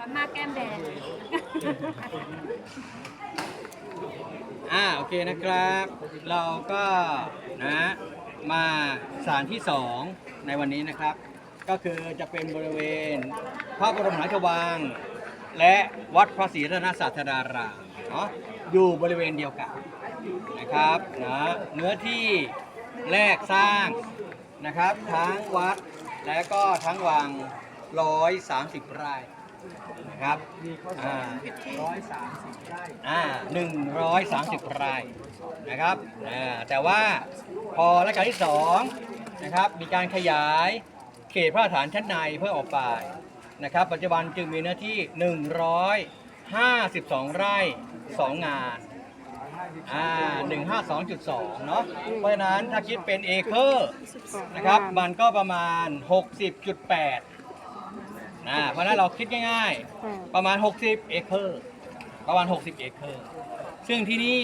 ร้อนมากแก้มแดง อ่าโอเคนะครับ เราก็นะมาสถานที่สองในวันนี้นะครับ ก็คือจะเป็นบริเวณพระบรมราชวัง และวัดพระศรีรัตนศาสดารามเนาะอยู่บริเวณเดียวกันนะครับนะเนื้อที่แรกสร้างนะครับ ทั้งวัดและก็ทั้งวัง 130 ไร่ นะครับอ่าอ่า130ไร่นะครับอ่าแต่ว่าพอรัชกาลที่สองนะครับมีการขยายเขตพระราชฐานชั้นในเพื่อออกไปนะครับ ปัจจุบันจึงมีเนื้อที่ 152 ไร่ 2 งานอ่า152.2 เนาะเพราะฉะนั้นถ้าคิดเป็นเอเคอร์นะครับ มันก็ประมาณ 60.8 นะเพราะฉะนั้นเราคิดง่ายๆประมาณ 60 เอเคอร์ประมาณ 60 เอเคอร์ซึ่งที่นี่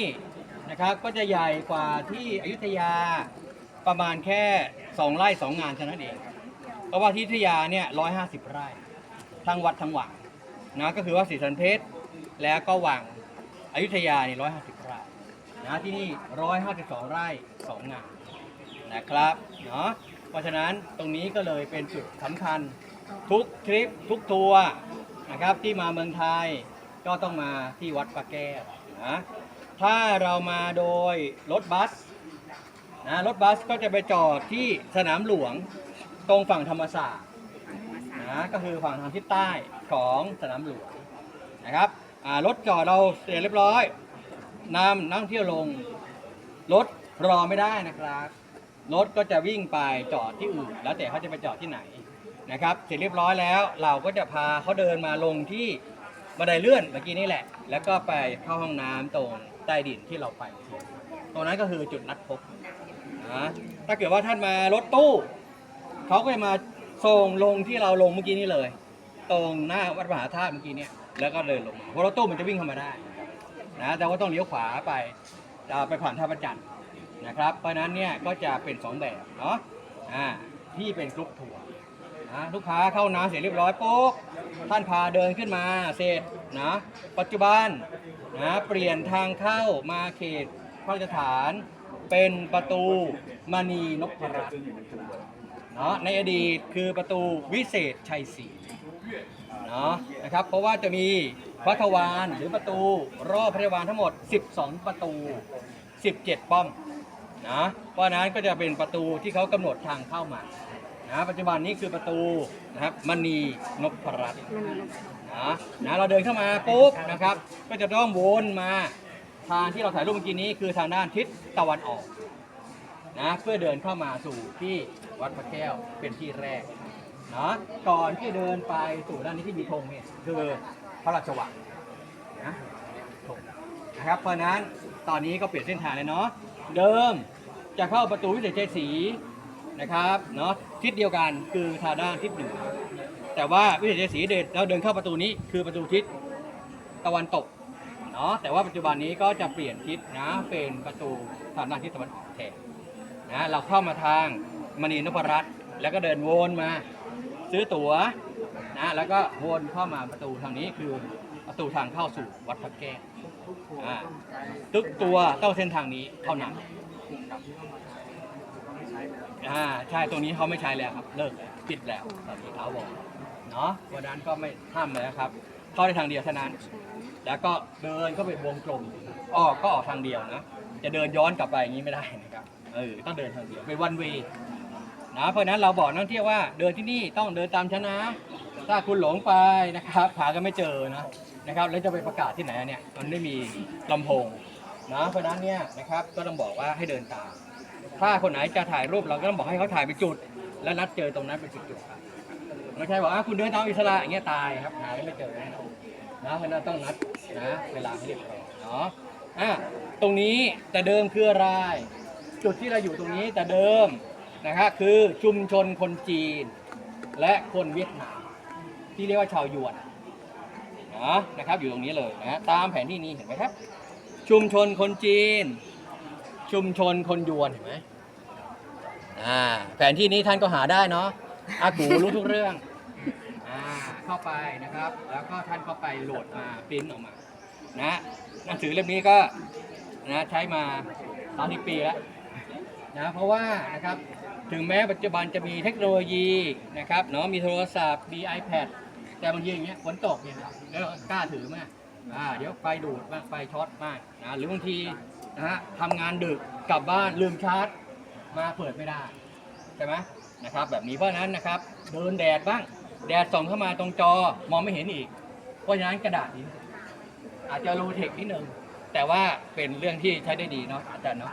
นะครับก็จะใหญ่กว่าที่อยุธยาประมาณแค่ 2 ไร่2งานเท่านั้นเอง เพราะว่าที่อยุธยาเนี่ย 150 ไร่ ทั้งวัดทั้งวังนะก็คือว่าศรีสันเพชรแล้วก็วังอยุธยาเนี่ย150 ไร่นะที่นี่ 152 ไร่ 2 งาน นะครับเนาะเพราะฉะนั้นตรงนี้ก็เลยเป็นจุดสำคัญ ทุกทริปทุกทัวร์นะครับที่มาเมืองไทยก็ต้องมาที่วัดปะแก้วนะถ้าเรามาโดยรถบัสนะรถบัสก็จะไปจอดที่สนามหลวงตรงฝั่งธรรมศาสตร์นะก็คือฝั่งทางทิศใต้ของสนามหลวงนะครับรถจอดเราเสร็จเรียบร้อยนำนักท่องเที่ยวลงรถรอไม่ได้นะครับรถก็จะวิ่งไปจอดที่อื่นแล้วแต่เขาจะไปจอดที่ไหน นะครับเสร็จเรียบร้อยแล้วเราก็จะพาเขาเดินมาลงที่บันไดเลื่อนเมื่อกี้นี่แหละ แล้วก็ไปเข้าห้องน้ำตรงใต้ดินที่เราไป ตรงนั้นก็คือจุดนัดพบนะถ้าเกิดว่าท่านมารถตู้เขาก็จะมาส่งลงที่เราลงเมื่อกี้นี่เลย ตรงหน้าวัดมหาธาตุเมื่อกี้เนี่ยแล้วก็เดินลงมาเพราะรถตู้มันจะวิ่งเข้ามาได้นะแต่ว่าต้องเลี้ยวขวาไปจะไปผ่านท่าประจันนะครับ เพราะฉะนั้นเนี่ยก็จะเป็นสองแบบเนาะอ่าที่เป็นกรุ๊ปทัวร์ นะลูกค้าเข้าน้ำเสร็จเรียบร้อยปุ๊บท่านพาเดินขึ้นมาเสร็จนะปัจจุบันนะเปลี่ยนทางเข้ามาเขตพระราชฐาน เป็นประตูมณีนพรัตน์เนาะในอดีตคือประตูวิเศษชัยศรีเนาะนะครับเพราะว่าจะมีพระทวารหรือประตูรอบพระทวารทั้งหมด 12 ประตู 17 ป้อมนะเพราะฉะนั้นก็จะเป็นประตูที่เขากำหนดทางเข้ามา นะปัจจุบันนี้คือประตูนะครับมณีนพรัตน์นะนะเราเดินเข้ามาปุ๊บนะครับ ก็จะต้องวนมาทางที่เราถ่ายรูปเมื่อกี้นี้คือทางด้านทิศตะวันออกนะเพื่อเดินเข้ามาสู่ที่วัดพระแก้วเป็นที่แรกเนาะก่อนที่เดินไปสู่ด้านนี้ที่มีธงเนี่ยคือพระราชวังนะธงนะครับเพราะฉะนั้นตอนนี้ก็เปลี่ยนเส้นทางเลยเนาะเดิมจะเข้าประตูวิเศษชัยศรีนะครับเนาะ ทิศเดียวกันคือทางด้านทิศเหนือแต่ว่าวิเศษศรีเดินเราเดินเข้าประตูนี้คือประตูทิศตะวันตกเนาะแต่ว่าปัจจุบันนี้ก็จะเปลี่ยนทิศนะเป็นประตูทางด้านทิศตะวันออกแทนนะเราเข้ามาทางมณีนพรัตน์แล้วก็เดินวนมา ซื้อตั๋วนะแล้วก็วนเข้ามาประตูทางนี้คือประตูทางเข้าสู่วัดพระแก้วอ่าทุกตัวต้องเส้นทางนี้เท่านั้น อ่าใช่ตรงนี้เขาไม่ใช้แล้วครับ เลิกแล้วปิดแล้วตอนนี้เขาบอกเนาะวันนั้นก็ไม่ห้ามแล้วครับ เข้าได้ทางเดียวเท่านั้น แล้วก็เดินก็เป็นวงกลมออกก็ออกทางเดียวนะจะเดินย้อนกลับไปอย่างนี้ไม่ได้นะครับเออต้องเดินทางเดียวเป็นวันเวนะเพราะนั้นเราบอกนักท่องเที่ยวว่าเดินที่นี่ต้องเดินตามฉันนะถ้าคุณหลงไปนะครับหากันไม่เจอนะนะครับแล้วจะไปประกาศที่ไหนเนี่ยมันไม่มีลำโพงนะเพราะนั้นเนี่ยนะครับก็ต้องบอกว่าให้เดินตาม ถ้าคนไหนจะถ่ายรูปเราก็ต้องบอกให้เขาถ่ายเป็นจุด แล้วนัดเจอตรงนั้นเป็นจุดๆครับไม่ใช่บอกว่าคุณเดินตามอิสระอย่างเงี้ยตายครับหาไม่เจอแน่นอนนะเพราะฉะนั้นต้องนัดนะเวลาให้เรียบร้อยเนาะอะตรงนี้แต่เดิมคืออะไร จุดที่เราอยู่ตรงนี้แต่เดิมนะครับคือชุมชนคนจีน และคนเวียดนามที่เรียกว่าชาวยวนนะนะครับอยู่ตรงนี้เลยนะตามแผนที่นี้เห็นไหมครับ ชุมชนคนจีน ชุมชนคนยวนเห็นไหมอ่าแผนที่นี้ท่านก็หาได้เนาะอากูรู้ทุกเรื่องอ่าเข้าไปนะครับ แล้วก็ท่านเข้าไปโหลดมาปริ้นออกมา นะหนังสือเล่มนี้ก็นะใช้มา30ปีแล้วนะเพราะว่านะครับถึงแม้ปัจจุบันจะมีเทคโนโลยีนะครับเนาะมีโทรศัพท์มี iPad แต่บางทีอย่างเงี้ยฝนตกเนี่ยแล้วกล้าถือมากอ่าเดี๋ยวไฟดูดบ้างไฟช็อตมากนะหรือบางที นะฮะทำงานดึกกลับบ้านลืมชาร์จ มาเปิดไม่ได้ใช่ไหมนะครับ แบบนี้เพราะฉะนั้นนะครับเดินแดดบ้าง แดดส่องเข้ามาตรงจอมองไม่เห็นอีก เพราะฉะนั้นกระดาษนี้อาจจะโลเทคนิดนึงแต่ว่าเป็นเรื่องที่ใช้ได้ดีเนาะอาจารย์เนาะ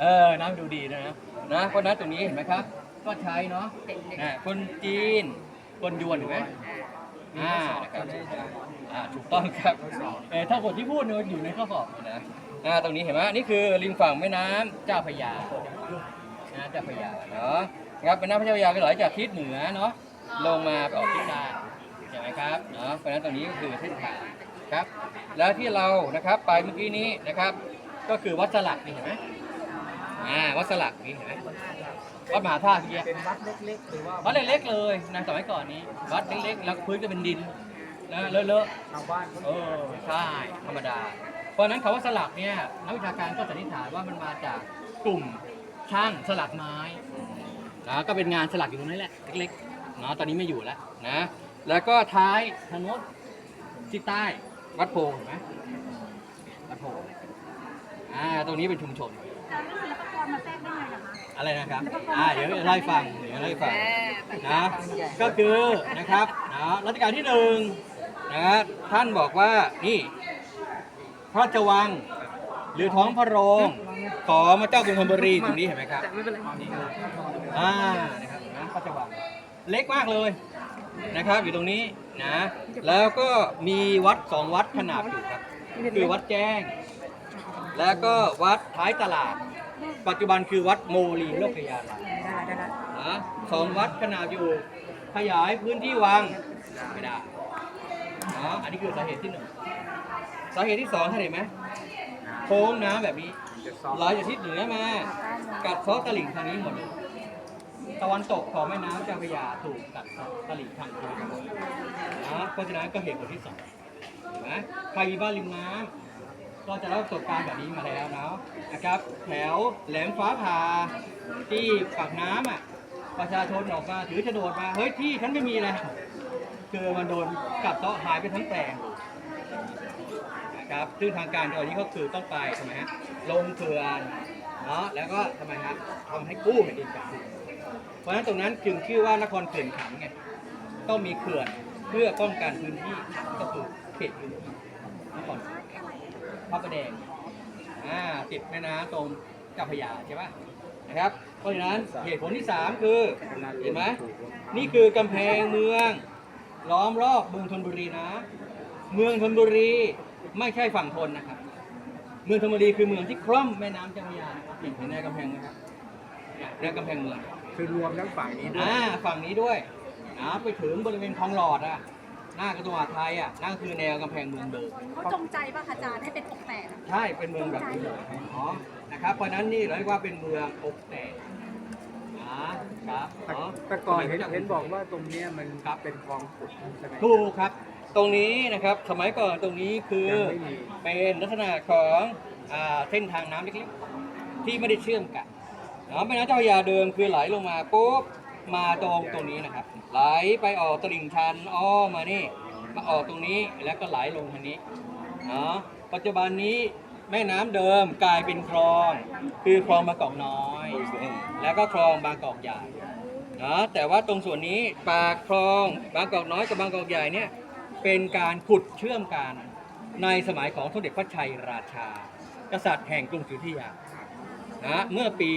เออน้ำดูดีนะนะนะเพราะฉะนั้นตรงนี้เห็นไหมครับ ก็ใช้เนาะนะคนจีนคนยวนเห็นไหมอ่านะครับ อ่าถูกต้องครับเออถ้าบทที่พูดเนี่ยอยู่ในข้อสอบนะอ่าตรงนี้เห็นไหมนี่คือริมฝั่งแม่น้ำเจ้าพระยานะเจ้าพระยาเนาะนะครับเป็นน้ำเจ้าพระยาก็ไหลจากทิศเหนือเนาะลงมาไปออกทิศใต้ใช่ไหมครับเนาะเพราะฉะนั้นตรงนี้ก็คือเส้นทางครับ แล้วที่เรานะครับไปเมื่อกี้นี้นะครับ ก็คือวัดสลักนี่เห็นไหมอ่าวัดสลักนี่เห็นไหมวัดมหาธาตุเมื่อกี้ เป็นวัดเล็กๆหรือว่าวัดเล็กๆเลยนะสมัยก่อนนี้ วัดเล็กๆแล้วพื้นก็เป็นดิน นะเลอะชาวบ้านเขาๆเออใช่ธรรมดา เพราะฉะนั้นคำว่าสลักเนี่ยนักวิชาการก็สันนิษฐานว่ามันมาจากกลุ่มช่างสลักไม้นะก็เป็นงานสลักอยู่ตรงนี้แหละเล็กๆเนาะตอนนี้ไม่อยู่แล้วนะแล้วก็ท้ายทางโน้นทิศใต้วัดโพเห็นไหมวัดโพอ่าตรงนี้เป็นชุมชนจะไม่ศิลปากรมาแทรกได้ไงล่ะคะ อะไรนะครับ อ่า เดี๋ยวจะเล่าให้ฟัง เดี๋ยวเล่าให้ฟัง นะ ก็คือนะครับนะรัชกาลที่หนึ่ง นะท่านบอกว่านี่ พระราชวัง หรือท้องพระโรงของพระเจ้ากรุงธนบุรีตรงนี้เห็นไหมครับแต่ไม่เป็นไรอ่านะครับนะพระจังหวัดเล็กมากเลยนะครับ อยู่ตรงนี้นะ แล้วก็มีวัดสองวัดขนาบอยู่ครับคือวัดแจ้ง แล้วก็วัดท้ายตลาด ปัจจุบันคือวัดโมลีโลกยาลามนะสองวัดขนาบอยู่ ขยายพื้นที่วังไม่ได้ นะอันนี้คือสาเหตุที่หนึ่งสาเหตุที่สองท่านเห็นไหมโค้งน้ำแบบนี้ไหลจากทิศเหนือมา กัดเซาะตลิ่งทางนี้หมดเลยตะวันตกของแม่น้ำเจ้าพระยาถูกกัดเซาะตลิ่งทางนี้หมดนะเพราะฉะนั้นก็เหตุผลที่สองเห็นไหมใครมีบ้านริมน้ำก็จะได้ประสบการณ์แบบนี้มาแล้วเนาะนะครับ แถวแหลมฟ้าผ่าที่ปากน้ำอะประชาชนออกมาถือโฉนดมา เฮ้ยที่ฉันไม่มีแล้ว คือมันโดนกัดเซาะหายไปทั้งแปลงนะครับซึ่งทางการตอนนี้ก็คือต้องไปทำไมฮะลงเขื่อนเนาะแล้วก็ทำไมฮะทำให้กู้แผ่นดินกลับเพราะฉะนั้นตรงนั้นจึงชื่อว่านครเขื่อนขันไงต้องมีเขื่อนเพื่อป้องกันพื้นที่ขังก็คือเขตพื้นที่นครพระประแดงอ่าติดแม่น้ำตรงเจ้าพระยาใช่ปะนะครับ เพราะฉะนั้นเหตุผลที่สามคือเห็นไหมนี่คือกำแพงเมือง ล้อมรอบเมืองธนบุรีนะ เมืองธนบุรีไม่ใช่ฝั่งทนนะครับ เมืองธนบุรีคือเมืองที่คล่อมแม่น้ำเจ้าพระยานะครับเห็นในกำแพงไหมครับเนี่ยในกำแพงเมืองคือรวมทั้งฝั่งนี้ด้วยอ่าฝั่งนี้ด้วยนะไปถึงบริเวณคลองหลอดอะหน้ากระทรวงมหาดไทยอะนั่นคือแนวกำแพงเมืองเดิมเขาจงใจป่ะคะอาจารย์ให้เป็นอกแตกอะใช่เป็นเมืองแบบนี้เลยอ๋อนะครับเพราะฉะนั้นนี่เราเรียกว่าเป็นเมืองอกแตกนะ ครับแต่เนาะแต่ก่อนเห็นเห็นบอกว่าตรงเนี้ยมันครับ เป็นคลองขุดใช่ไหมถูกครับ ตรงนี้นะครับสมัยก่อนตรงนี้คือยังไม่มีเป็นลักษณะของอ่าเส้นทางน้ำเล็กๆที่ไม่ได้เชื่อมกันเนาะแม่น้ำเจ้าพระยาเดิมคือไหลลงมาปุ๊บมาตรงตรงนี้นะครับ ไหลไปออกตลิ่งชันอ้อมมานี่มาออกตรงนี้แล้วก็ไหลลงทางนี้เนาะปัจจุบันนี้แม่น้ำเดิมกลายเป็นคลอง คือคลองบางกอกน้อย แล้วก็คลองบางกอกใหญ่นะแต่ว่าตรงส่วนนี้ปากคลองบางกอกน้อยกับบางกอกใหญ่เนี่ยเป็นการขุดเชื่อมกันในสมัยของสมเด็จพระชัยราชา กษัตริย์แห่งกรุงศรีอยุธยานะเมื่อปี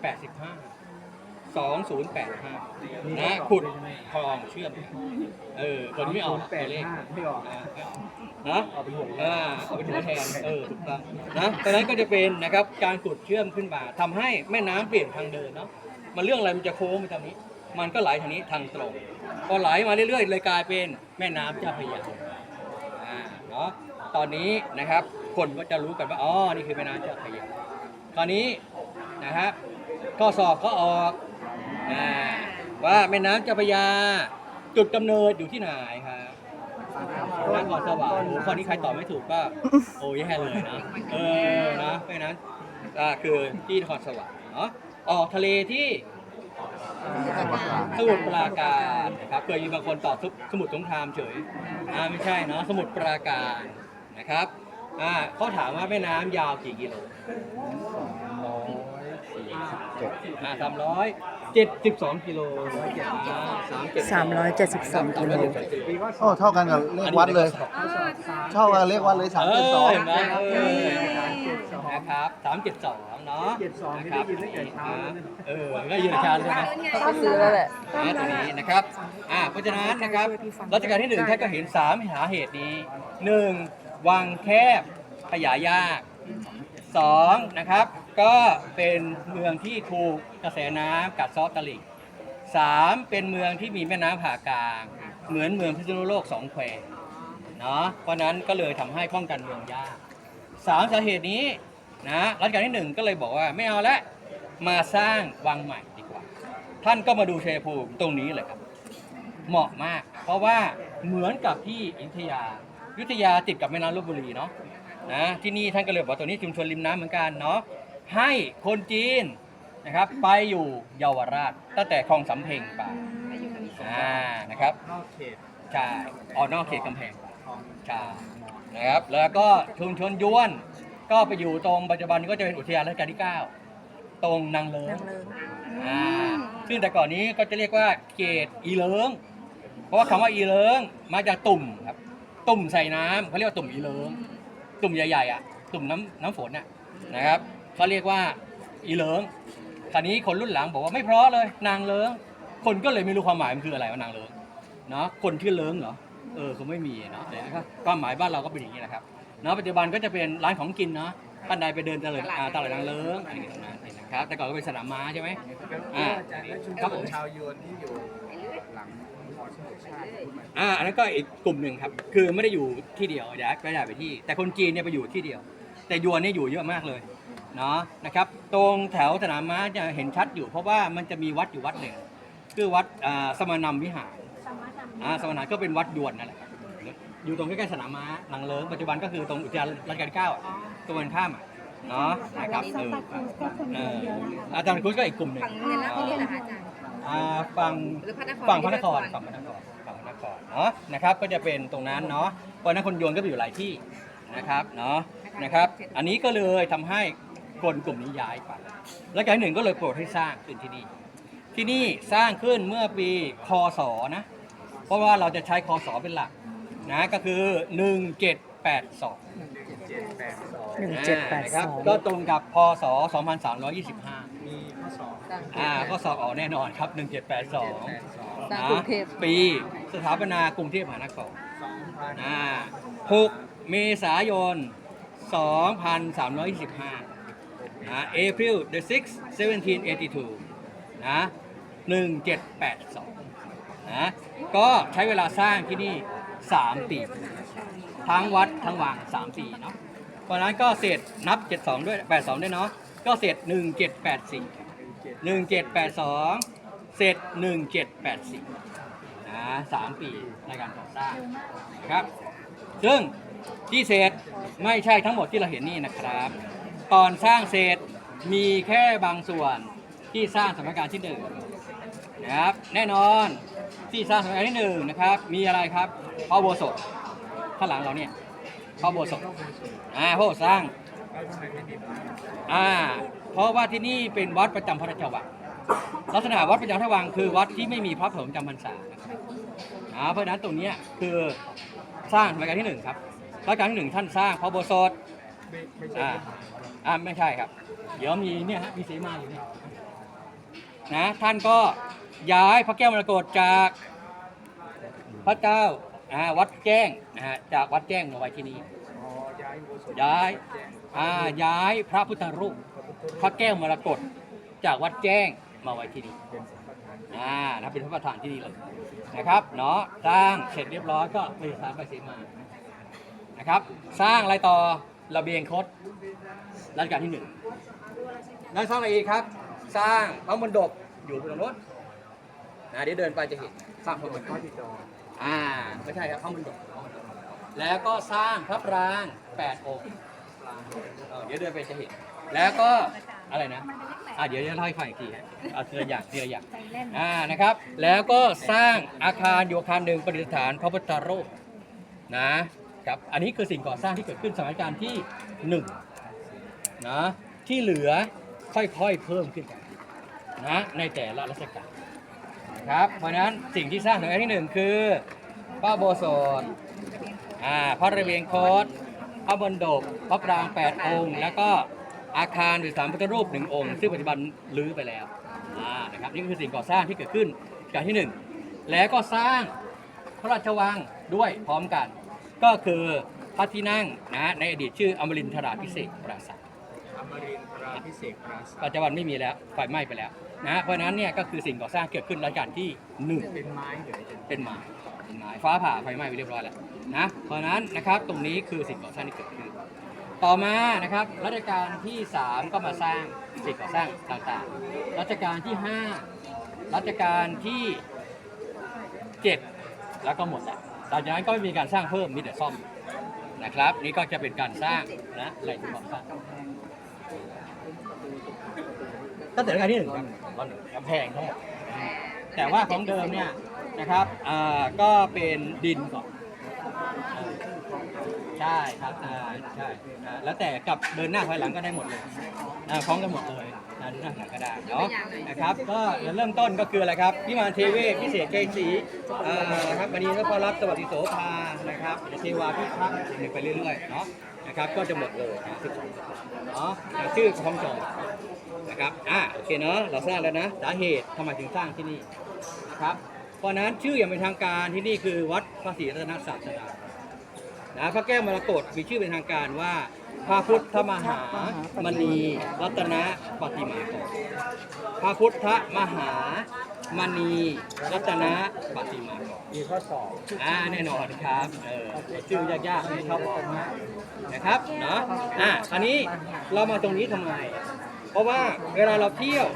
2085 2085 นะขุดคลองเชื่อมกันเออคนไม่ออกแปตัดวเลขห้าไม่ออกนะไม่ออกนะเอาเป็นหกอ่าเอาเป็นหัวแทน เออ ถูกต้อง นะตอนนั้นก็จะเป็นนะครับ การขุดเชื่อมขึ้นมาทำให้แม่น้ำเปลี่ยนทางเดินเนาะ มันเรื่องอะไรมันจะโค้งไปทางนี้ มันก็ไหลทางนี้ทางตรง พอไหลมาเรื่อยๆ เลยกลายเป็นแม่น้ำเจ้าพระยา อ่า เนาะ ตอนนี้นะครับ คนก็จะรู้กันว่า อ๋อ นี่คือแม่น้ำเจ้าพระยา ตอนนี้นะครับข้อสอบก็ออก อ่าว่าแม่น้ำเจ้าพระยา จุดกำเนิดอยู่ที่ไหนครับนครสวรรค์โอ้ข้อนี้ใครตอบไม่ถูกก็ โอ้ยแย่เลยนะเออนะเพราะฉะนั้นอ่าคือที่นครสวรรค์เนาะออกทะเลที่สมุทรปราการนะครับเคยมีบางคนตอบสมุทรสงครามเฉยอ่าไม่ใช่เนาะสมุทรปราการนะครับอ่าเขาถามว่าแม่น้ำยาวกี่กิโลอ่าสามร้อย เจ็ดสิบสองกิโลสามเจ็ด372กิโลโอ้เท่ากันกับเลขวัดเลยเท่ากันกับเลขวัดเลยสามเอเจ็ดสออง เห็นไหมเออนะครับสามเจ็ดสองเนาะเจ็ดสองนี่ได้ยินตั้งแต่เช้าแล้วนะเออก็ยืนชาเลยนะต้องซื้อแล้วแหละ นะตรงนี้นะครับ อ่า เพราะฉะนั้นนะครับรัชกาลที่หนึ่งท่านก็เห็นสามสาเหตุนี้หนึ่งวังแคบขยายยากสองนะครับ ก็เป็นเมืองที่ถูกกระแสน้ำกัดเซาะตลิ่งสามเป็นเมืองที่มีแม่น้ำผ่ากลาง เหมือนเมืองพิษณุโลกสองแควเนาะเพราะฉะนั้นก็เลยทำให้ป้องกันเมืองยากสามสาเหตุนี้นะรัชกาลที่หนึ่งก็เลยบอกว่าไม่เอาละมาสร้างวังใหม่ดีกว่า ท่านก็มาดูชัยภูมิตรงนี้เลยครับ เหมาะมาก เพราะว่าเหมือนกับที่อยุธยาอยุธยาติดกับแม่น้ำลบบุรีเนาะนะที่นี่ท่านก็เลยบอกว่าตัวนี้ชุมชนริมน้ำเหมือนกันเนาะ ให้คนจีนนะครับไปอยู่เยาวราชตั้งแต่คลองสำเพ็งไปอ่านะครับนอกเขตใช่ออกนอกเขตกำแพงไปของใช่นะครับแล้วก็ชุมชนยวนก็ไปอยู่ตรงปัจจุบันก็จะเป็นอุทยานรัชกาลที่ 9 ตรงนางเลิงนางเลิงอ่าซึ่งแต่ก่อนนี้ก็จะเรียกว่าเกตอีเลิง เพราะว่าคำว่าอีเลิงมาจากตุ่มครับตุ่มใส่น้ำเขาเรียกว่าตุ่มอีเลิง ตุ่มใหญ่ๆอะตุ่มน้ำน้ำฝนน่ะนะครับ เขาเรียกว่าอีเลิงคราวนี้คนรุ่นหลังบอกว่าไม่เพราะเลยนางเลิงคนก็เลยไม่รู้ความหมายมันคืออะไรว่านางเลิงเนาะคนชื่อเลิงเหรอเออเขาไม่มีเนาะเนี่ยนะครับความหมายบ้านเราก็เป็นอย่างนี้นะครับเนาะปัจจุบันก็จะเป็นร้านของกินเนาะท่านใดไปเดินตลาดอ่าตลาดนางเลิงอะไรอย่างเงี้ยตรงนั้นนะครับ แต่ก่อนก็เป็นสนามม้าใช่ไหมอ่าและชุมคชรับผนมชาวยวนที่อยู่หลังหอสมุทรชาติพูดใหม่อ่าอันนั้นก็อีกกลุ่มหนึ่งครับ คือไม่ได้อยู่ที่เดียวย้ายไปย้ายไปที่ แต่คนจีนเนี่ยไปอยู่ที่เดียว แต่ยวนเนี่ยอยู่เยอะมากเลย เนาะนะครับ ตรงแถวสนามม้าจะเห็นชัดอยู่เพราะว่ามันจะมีวัดอยู่วัดหนึ่งคือวัดอ่าสมานำวิหารอ่าสมานำก็เป็นวัดยวนนั่นแหละครับอยู่ตรงใกล้ๆสนามม้านางเลิงปัจจุบันก็คือตรงอุทยานรัชกาลที่เก้าอะตรงกันข้ามอะเนาะนะครับเออเอออาจารย์คุชก็อีกกลุ่มหนึ่งฝั่งเงินแล้วที่นี่แหละค่ะอาจารย์อ่าฝั่งหรือพระนครฝั่งพระนครฝั่งพระนครฝั่งพระนครเนาะนะครับก็จะเป็นตรงนั้นเนาะเพราะฉะนั้นคนโยนก็ไปอยู่หลายที่นะครับเนาะนะครับ อันนี้ก็เลยทำให้ คนกลุ่มนี้ย้ายไปแล้วการที่หนึ่งก็เลยโปรดให้สร้างขึ้นที่นี่ ที่นี่สร้างขึ้นเมื่อปีคศนะ เพราะว่าเราจะใช้คศเป็นหลักนะก็คือ 1782เจ็ดแปดสองนะครับก็1782ตรงกับพศ 2325 มีข้อสอบอ่าข้อสอบออกแน่นอนครับ 1782แปดสองสร้างกรุงเทพ ปีสถาปนากรุงเทพมหานครสองพันอ่า6เมษายน 2325 นะ April the 6 1782 นะ 1782 นะ ก็ใช้เวลาสร้างที่นี่ 3 ปี ทั้งวัดทั้งวัง 3 ปีเนาะเพราะนั้นก็เสร็จนับ 72 ด้วย 82 ด้วยเนาะ ก็เสร็จ 1784 1782 เสร็จ 1784 นะสามปีในการก่อสร้างนะครับ ซึ่งที่เสร็จไม่ใช่ทั้งหมดที่เราเห็นนี่นะครับ ตอนสร้างเสร็จมีแค่บางส่วนที่สร้างสำนักานที่หนึ่งนะครับแน่นอนที่สร้างสำนักานที่หนึ่งนะครับมีอะไรครับพระอุโบสถข้างหลังเราเนี่ยพระอุโบสถอ่าพระอุโบสถสร้างอ่าเพราะว่าที่นี่เป็นวัดประจำพระราชวังลักษณะวัดประจำพระราชวังคือวัดที่ไม่มีพระผงจำพรรษานะครับอ่าเพราะฉะนั้นตรงนี้คือสร้างรายการที่หนึ่งครับรายการที่หนึ่งท่านสร้างพระอุโบสถอ่า อ่าไม่ใช่ครับ เดี๋ยวมีเนี่ยฮะมีเสมาอยู่เนี่ยนะท่านก็ย้ายพระแก้วมรกตจากพระเจ้าอ่าวัดแจ้งนะฮะจากวัดแจ้งมาไว้ที่นี่อ๋อย้ายอุโบสถย้ายแจ้งอ่าย้ายพระพุทธรูป พระแก้วมรกตจากวัดแจ้งมาไว้ที่นี่เป็นสัมปทานอ่านะเป็นพระประธานที่นี่เลยนะครับเนาะสร้างเสร็จเรียบร้อยก็ไปสารไปเสมานะครับ สร้างอะไรต่อ ระเบียงคดรัชกาลที่หนึ่งแล้วสร้างอะไรอีกครับ สร้างพระมณฑปอยู่ตรงโน้นนะเดี๋ยวเดินไปจะเห็นสร้างพระมณฑลอ่าไม่ใช่ครับพระมณฑลพระมณฑลแล้วก็สร้างพระปรางแปดองค์เออเดี๋ยวเดินไปจะเห็น แล้วก็อะไรนะอ่าเดี๋ยวจะเล่าให้ฟังอีกทีฮะเอาทีละอย่างทีละอย่างอ่านะครับ แล้วก็สร้างอาคารอยู่อาคารหนึ่งประดิษฐานพระพุทธรูปนะ ครับอันนี้คือสิ่งก่อสร้างที่เกิดขึ้นสมัยกาลที่หนึ่งนะที่เหลือค่อยๆเพิ่มขึ้นไปนะในแต่ละรัชกาลครับเพราะฉะนั้นสิ่งที่สร้างสมัยที่หนึ่งคือพระโบสถอ่าพระระเบียงโคตพระบนดกพระปรางแปดองค์ แล้วก็อาคารหรือสามพุทธรูปหนึ่งองค์ ซึ่งปัจจุบันรื้อไปแล้วอ่านะครับนี่คือสิ่งก่อสร้างที่เกิดขึ้นการที่หนึ่งแล้วก็สร้างพระราชวังด้วยพร้อมกัน ก็คือพระที่นั่งนะในอดีตชื่ออมรินทราพิเศษกปราสาทอมรินทราพิเศษปราสาทปัจจุบันไม่มีแล้วไฟไหม้ไปแล้วนะเพราะฉะนั้นเนี่ยก็คือสิ่งก่อสร้างเกิดขึ้นรัชกาลที่หนึ่งเป็นไม้หรือเป็นเป็นไม้เป็นไม้ฟ้าผ่าไฟไหม้ไปเรียบร้อยแล้วนะเพราะฉะนั้นนะครับตรงนี้คือสิ่งก่อสร้างที่เกิดขึ้น ต่อมานะครับรัชกาลที่3ก็มาสร้างสิ่งก่อสร้างต่างๆ รัชกาลที่5รัชกาลที่7แล้วก็หมดแล้ว หลังจากนั้นก็ไม่มีการสร้างเพิ่มมีแต่ซ่อมนะครับ นี่ก็จะเป็นการสร้างนะแหล่งก่อสร้างตั้งแต่รัชกาลที่หนึ่งครับตอนหนึ่งกำแพงทั้งหมดแต่ว่าของเดิมเนี่ยนะครับอ่าก็เป็นดินก่อน ใช่ครับอ่าใช่อ่าแล้วแต่กับเดินหน้าถอยหลังก็ได้หมดเลยอ่าพร้อมกันหมดเลยนะเดินหน้าถอยหลังก็ได้เนาะนะครับ ก็เริ่มต้นก็คืออะไรครับพิมานเทเวศพิเศษใจศรีอ่านะครับวันนี้นพรัตน์สวัสดิโสภานะครับเทวาพิทักษ์หนึ่งไปเรื่อยๆเนาะนะครับก็จะหมดเลยนะสิบสองเนาะชื่อคลองจอมนะครับอ่าโอเคเนาะเราสร้างแล้วนะสาเหตุทำไมถึงสร้างที่นี่นะครับเพราะนั้นชื่ออย่างเป็นทางการที่นี่คือวัดพระศรีรัตนศาสดา นะพระแก้วมรกตมีชื่อเป็นทางการว่า พระพุทธมหามณีรัตนปฏิมากรพระพุทธมหามณีรัตนปฏิมากรมีข้อสอบอ่าแน่นอนครับเออชื่อยากๆให้ชอบออกมานะครับเนาะอะอันนี้เรามาตรงนี้ทำไม เพราะว่าเวลาเราเที่ยว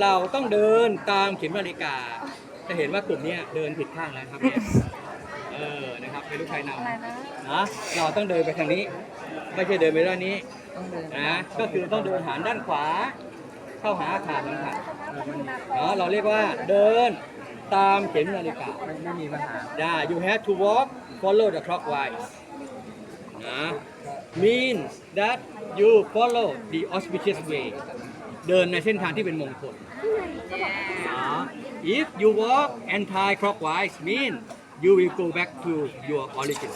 เราต้องเดินตามเข็มนาฬิกา จะเห็นว่ากลุ่มนี้เดินผิดข้างแล้วครับเนี่ยเออ เป็นลูกชายนำนะเราต้องเดินไปทางนี้ ไม่ใช่เดินไปด้านนี้นะก็คือต้องเดินหันด้านขวา เข้าหาอาคารนั้นค่ะเนาะเราเรียกว่าเดินตามเข็มนาฬิกา ไม่ไม่มีปัญหาได้ you have to walk follow the clockwise นะ means that you follow the auspicious way เดินในเส้นทางที่เป็นมงคล if you walk anti clockwise mean you will go back to your origin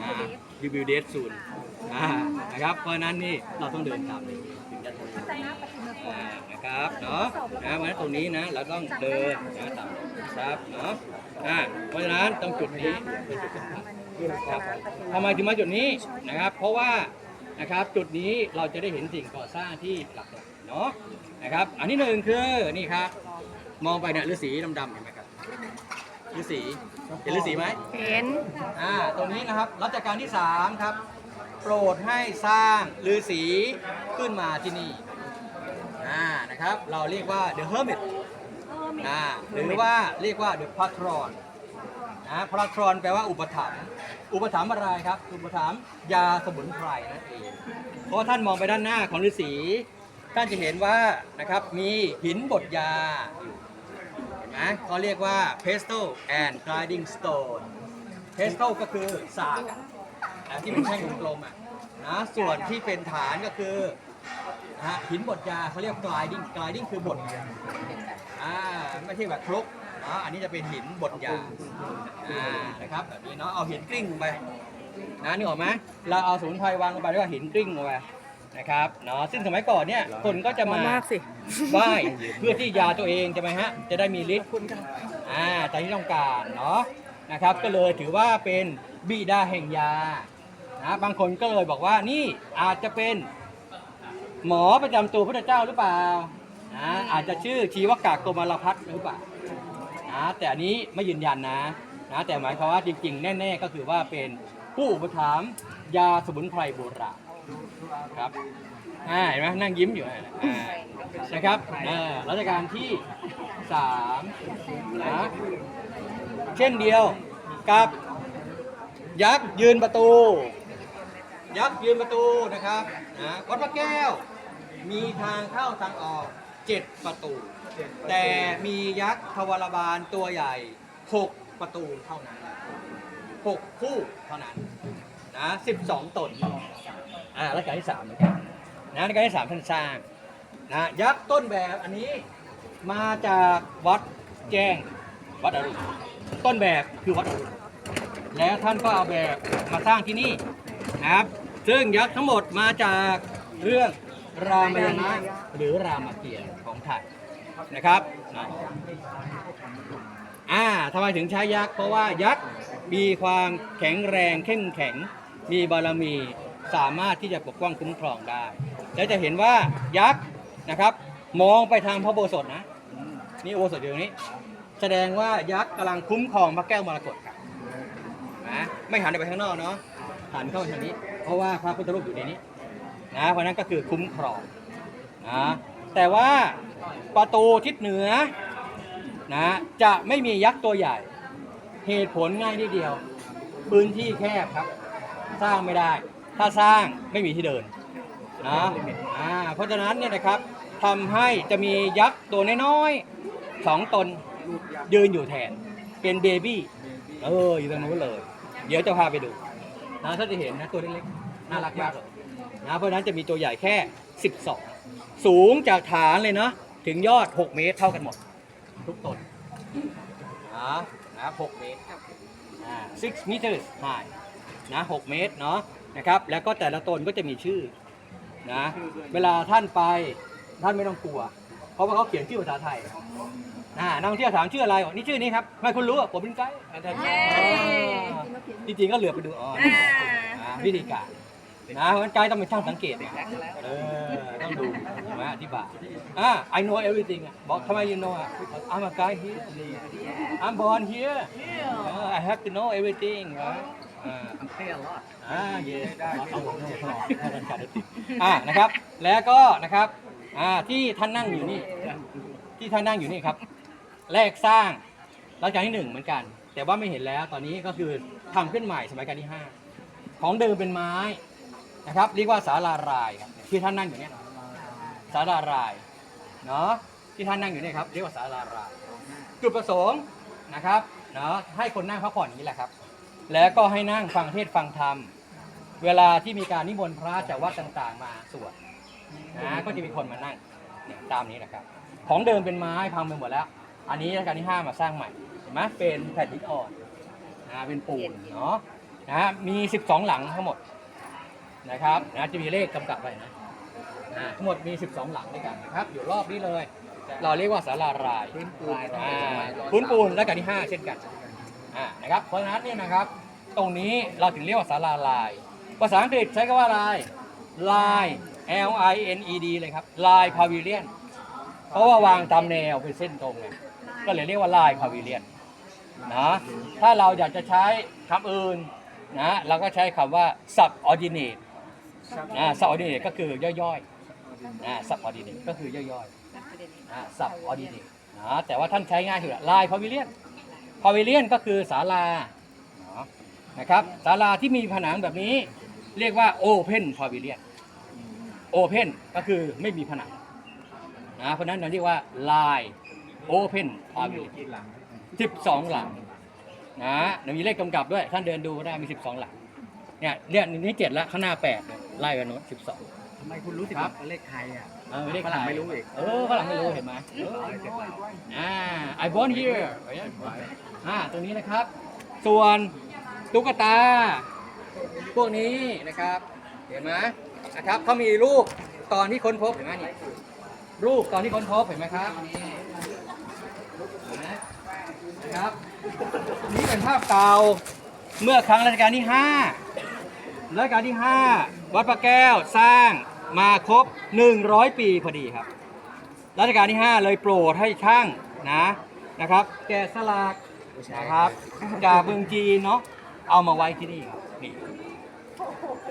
นะ you will dead soon อ่านะครับเพราะฉะนั้นนี่เราต้องเดินตามนี้ถึงจะถูกอ่านะครับเนาะนะเพราะฉะนั้นตรงนี้นะเราต้องเดินนะตามครับเนาะอ่าเพราะฉะนั้นตรงจุดนี้เป็นจุดสำคัญครับทำไมถึงมาจุดนี้นะครับ เพราะว่านะครับจุดนี้เราจะได้เห็นสิ่งก่อสร้างที่หลากหลายเนาะนะครับ อันที่หนึ่งคือนี่ครับมองไปเนี่ยฤาษีดำๆเห็นไหมครับฤาษี เห็นฤาษีไหมเห็น อ่าตรงนี้นะครับรัชกาลที่3ครับ โปรดให้สร้างฤาษีขึ้นมาที่นี่อ่านะครับ เราเรียกว่า the hermit อ่าหรือว่าเรียกว่า the patron นะพระทรอนแปลว่าอุปถัมภ์อุปถัมภ์อะไรครับ อุปถัมภ์ยาสมุนไพรนั่นเองเพราะว่าท่านมองไปด้านหน้าของฤาษีท่านจะเห็นว่านะครับมีหินบดยาอยู่เห็ นไหมเขาเรียกว่า pestle and grinding stone pestle ก็คือสากอะที่เป็นแท่งกลมๆอะนะส่วนที่เป็นฐานก็คือนะฮะหินบดยาเขาเรียก grinding grinding คือบดอ่าไม่ใช่แบบครกนะอันนี้จะเป็นหินบดยาอ่านะครับแบบนี้เนาะเอาหินกลิ้งลงไปนะนึกออกไหมเราเอาสมุนไพรวางลงไปแล้วก็หินกลิ้งลงไป นะครับเนาะซึ่งสมัยก่อนเนี่ยคนก็จะมามากสิ ไหว้เพื่อที่ยาตัวเองใช่ไหมฮะจะได้มีฤทธิ์อ่าตามที่ต้องการเนาะนะครับก็เลยถือว่าเป็นบิดาแห่งยานะบางคนก็เลยบอกว่านี่อาจจะเป็นหมอประจำตัวพระเจ้าหรือเปล่านะอาจจะชื่อชีวกากรมลพัฒน์หรือเปล่านะแต่อันนี้ไม่ยืนยันนะนะแต่หมายความว่าจริงๆ แน่ ๆ ก็คือว่าเป็นผู้อุปถัมภ์ยาสมุนไพรโบราณ ครับอ่าเห็นไหมนั่งยิ้มอยู่อ่าอ่านะครับอ่ารัชกาลที่สามนะเช่นเดียวกับยักษ์ยืนประตู ยักษ์ยืนประตูนะครับนะวัดพระแก้ว มีทางเข้าทางออกเจ็ดประตู แต่มียักษ์ทวารบาลตัวใหญ่หกประตูเท่านั้นหกคู่เท่านั้น นะสิบสองตนอ่ารัชกาลที่สามเหมือนกันนะรัชกาลที่สามท่านสร้างนะยักษ์ต้นแบบอันนี้มาจากวัดแจ้งวัดอรุณต้นแบบคือวัดอรุณแล้วท่านก็เอาแบบมาสร้างที่นี่นะครับ ซึ่งยักษ์ทั้งหมดมาจากเรื่องรามายณะหรือรามเกียรติของไทยนะครับนะอ่าทำไมถึงใช้ยักษ์เพราะว่ายักษ์มีความแข็งแรงเข้มแข็ง มีบารมีสามารถที่จะปกป้องคุ้มครองได้ แล้วจะเห็นว่ายักษ์นะครับ มองไปทางพระโบสถนะ นี่โอโบสถอยู่ตรงนี้ แสดงว่ายักษ์กำลังคุ้มครองพระแก้วมรกตครับนะไม่หันไปข้างนอกเนาะหันเข้าทางนี้ เพราะว่าพระพุทธรูปอยู่ในนี้นะเพราะนั้นก็คือคุ้มครองนะแต่ว่าประตูทิศเหนือนะจะไม่มียักษ์ตัวใหญ่ เหตุผลง่ายนิดเดียว พื้นที่แคบครับ สร้างไม่ได้ ถ้าสร้างไม่มีที่เดินนะอ่าเพราะฉะนั้นเนี่ยนะครับทำให้จะมียักษ์ตัวน้อยๆสองตนยืนอยู่แทน เป็นเบบี้เอออยู่ตรงนู้นเลย เดี๋ยวจะพาไปดูนะถ้าจะเห็นนะตัวเล็กๆน่ารักมากเลยนะเพราะฉะนั้นจะมีตัวใหญ่แค่ 12 สูงจากฐานเลยเนาะถึงยอด 6 เมตรเท่ากันหมด ทุกตนนะนะ6เมตร6 meters high นะ6เมตรเนาะนะครับ แล้วก็แต่ละต้นก็จะมีชื่อนะเวลาท่านไปท่านไม่ต้องกลัว เพราะว่าเขาเขียนชื่อภาษาไทยอ่านักท่องเที่ยวถามชื่ออะไรบอกนี่ชื่อนี้ครับไม่คุณรู้อะผมเป็นไกด์อ่าจริงๆก็เหลือไปดูอ๋ออ่าวิธีการนะเพราะฉะนั้นไกด์ต้องเป็นช่างสังเกตเนี่ยเออต้องดูมาอธิบายอ่า I know everything อะบอกทำไม you know อะ I'm a guy here I'm born here Uh, I have to know everything อ่าอ่า Pay a lot อ่าเย่ได้เอาของได้ของได้กันการติอ่านะครับ แล้วก็นะครับอ่าที่ท่านนั่งอยู่นี่ ที่ท่านนั่งอยู่นี่ครับ แรกสร้างรัชกาลที่หนึ่งเหมือนกัน แต่ว่าไม่เห็นแล้วตอนนี้ก็คือทำขึ้นใหม่สมัยรัชกาลที่ห้าของเดิมเป็นไม้นะครับ เรียกว่าศาลารายครับที่ท่านนั่งอยู่เนี่ยศาลารายเนาะที่ท่านนั่งอยู่เนี่ยครับเรียกว่าศาลารายจุดประสงค์นะครับเนาะให้คนนั่งพักผ่อนอย่างนี้แหละครับ แล้วก็ให้นั่งฟังเทศน์ฟังธรรม เวลาที่มีการนิมนต์พระจากวัดต่างๆ มาสวดนะก็จะมีคนมานั่งเนี่ยตามนี้แหละครับ ของเดิมเป็นไม้พังไปหมดแล้ว อันนี้รัชกาลที่ห้ามาสร้างใหม่เห็นไหมเป็นแผ่นดินอ่อนนะเป็นปูนเนาะนะมี 12 หลังทั้งหมดนะครับนะจะมีเลขกำกับไว้นะอ่าทั้งหมดมี 12 หลังด้วยกันนะครับ อยู่รอบนี้เลย เราเรียกว่าศาลารายพื้นปูนอ่าพื้นปูนรัชกาลที่ 5 เช่นกัน อ่านะครับเพราะฉะนั้นเนี่ยนะครับ ตรงนี้เราถึงเรียกว่าศาลาลาย ภาษาอังกฤษใช้คำว่าลายลาย L I N E D เลยครับลายพาวิเลียนเพราะว่าวางตามแนวเป็นเส้นตรงไงก็เลยเรียกว่าลายพาวิเลียนนะถ้าเราอยากจะใช้คำอื่นนะเราก็ใช้คำว่า subordinate นะ subordinate ก็คือย่อยๆนะ subordinate ก็คือย่อยๆนะ subordinate นะแต่ว่าท่านใช้ง่ายสุดลายพาวิเลียน พาวิเลียนก็คือศาลานะครับศาลาที่มีผนังแบบนี้เรียกว่า open pavilion open ก็คือไม่มีผนังนะเพราะนั้นเราเรียกว่า line open pavilion กี่หลังหลังนะเดี๋ยวมีเลขกำกับด้วยท่านเดินดูก็ได้มี12หลังเนี่ยเรียนี่เจ็ดแล้วข้างหน้า8เนี่ยไล่ไปโน้น12 ทำไมคุณรู้สิครับว่าเลขไทยอะ เออเลขฝรั่งไม่รู้อีก เออฝรั่งไม่รู้เห็นไหมเอออ่า I born here อ่าตรงนี้นะครับ ส่วนตุ๊กตา พวกนี้นะครับ เห็นไหมนะครับเขามีรูปตอนที่ค้นพบเห็นไหมนี่รูปตอนที่ค้นพบเห็นไหมครับเห็นไหมนะครับนี่เป็นภาพเก่าเมื่อครั้งรัชกาลที่ 5 รัชกาลที่ 5 วัดพระแก้วสร้าง มาครบ 100 ปีพอดีครับ รัชกาลที่ 5 เลยโปรดให้ช่างนะนะครับ แกะสลักนะครับจากเมืองจีนเนาะเอามาไว้ที่นี่ครับนี่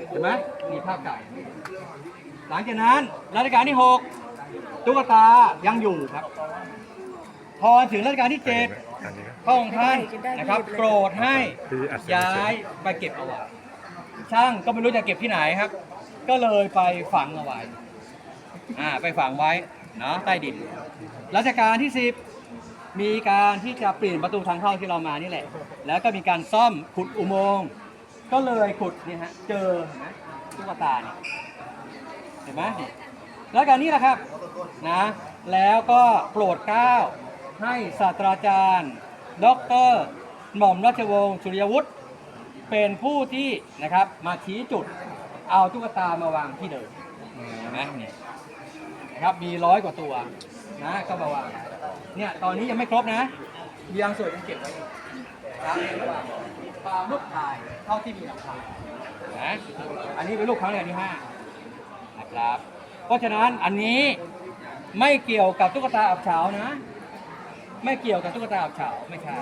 เห็นไหมมีภาพไก่ หลังจากนั้นรัชกาลที่ 6 ตุ๊กตายังอยู่ครับ พอถึงรัชกาลที่7อันนี้นะพระองค์ท่านนะครับโปรดให้ย้ายไปเก็บเอาไว้ช่างก็ไม่รู้จะเก็บที่ไหนครับ ก็เลยไปฝังเอาไว้อ่าไปฝังไว้เนาะใต้ดินรัชกาลที่10มีการที่จะเปลี่ยนประตูทางเข้าที่เรามานี่แหละ แล้วก็มีการซ่อมขุดอุโมงค์ก็เลยขุดเนี่ยฮะเจอนไหมตุ๊กตาเนี่ยเห็นไหมแล้วการนี้แหละครับนะแล้วก็โปรดเกล้าให้ศาสตราจารย์ดอกเตอรหม่อมราชวงศ์สุริยวุฒิเป็นผู้ที่นะครับมาชี้จุด เอาตุ๊กตามาวางที่เดิมเห็นไหมเนี่ยนะครับมีร้อยกว่าตัวนะก็มาวางเนี่ยตอนนี้ยังไม่ครบนะมีบางส่วนยังเก็บไว้อยู่นะครับตามรูปถ่ายเท่าที่มีหลักฐานนะอันนี้เป็นรูปครั้งแรกที่ห้านะครับ เพราะฉะนั้นอันนี้ไม่เกี่ยวกับตุ๊กตาอับเฉานะ ไม่เกี่ยวกับตุ๊กตาอับเฉาไม่ใช่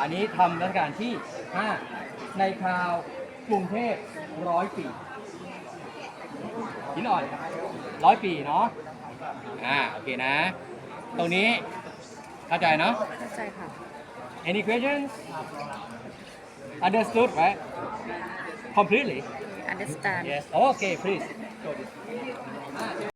อันนี้ทำรัชกาลที่ 5 ในคราวกรุงเทพร้อยปี หินอ่อนครับร้อยปีเนาะอ่าโอเคนะ ตรงนี้เข้าใจเนาะ เข้าใจค่ะ Any questions Understood right Completely understand Yes Okay please